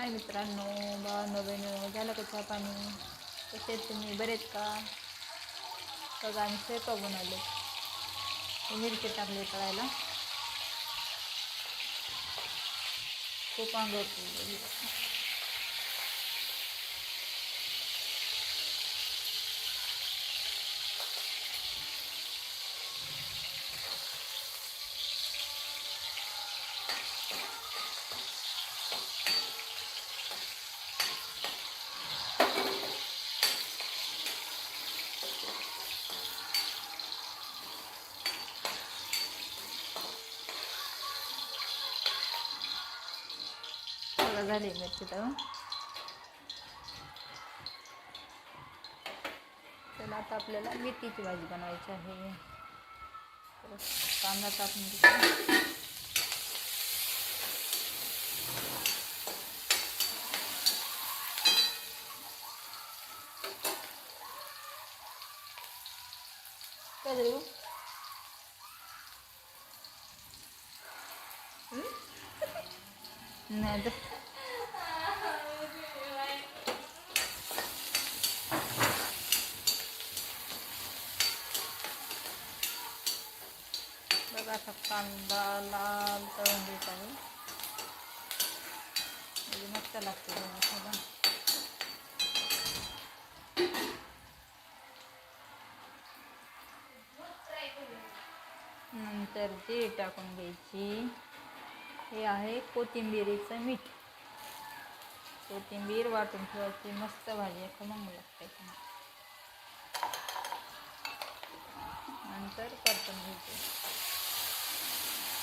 हाय मित्रांनो भावांनो बहिणी झालं का चहा पाणी? कसे तुम्ही? बरेच का? बघा आम्ही स्वयंपाक बनवले. हे मिरची टाकली तळायला. खूप अंग पडली. बघा झाली मिरची तळून चला आता आपल्याला मेथीची भाजी बनवायची आहे. तर कांदा टाकून घेतो काय झालं नाही तर बघा कांदा लाल तळून देत आहे म्हणजे मस्त लागते मसाला नंतर जी टाकून घ्यायची. हे आहे कोथिंबिरीचं मीठ. कोथिंबीर वाटून ठेवायची. मस्त भाजी आहे. खमंग लागते. नंतर परतून घ्यायची.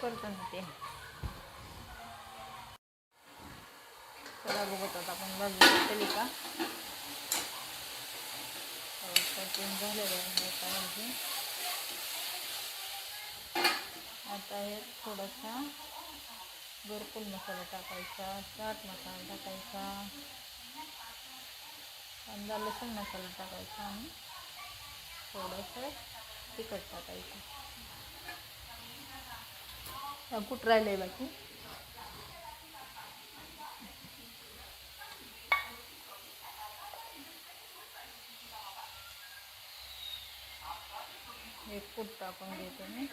करतो ना ते. चला बघत आता आपण भाजी केली का? झालेलं आहे आता आता हे थोडासा भरपूर मसाला टाकायचा चाट मसाला टाकायचा कांदा लसूण मसाला टाकायचा आणि थोडंसं तिखट टाकायचं. कुठं राहिलं आहे बाकी? एक कूट टाकून घेतो मी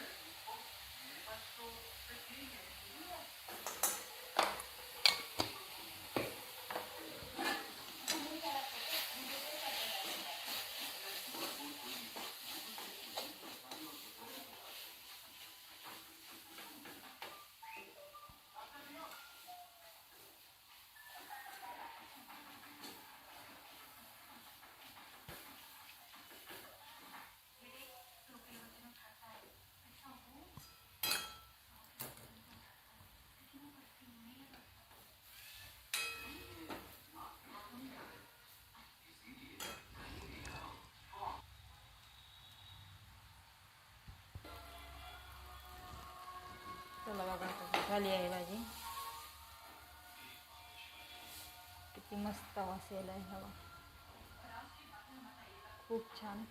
चला बघा आता झाली आहे भाजी. किती मस्त वास यायला आहे हवा. खूप छान.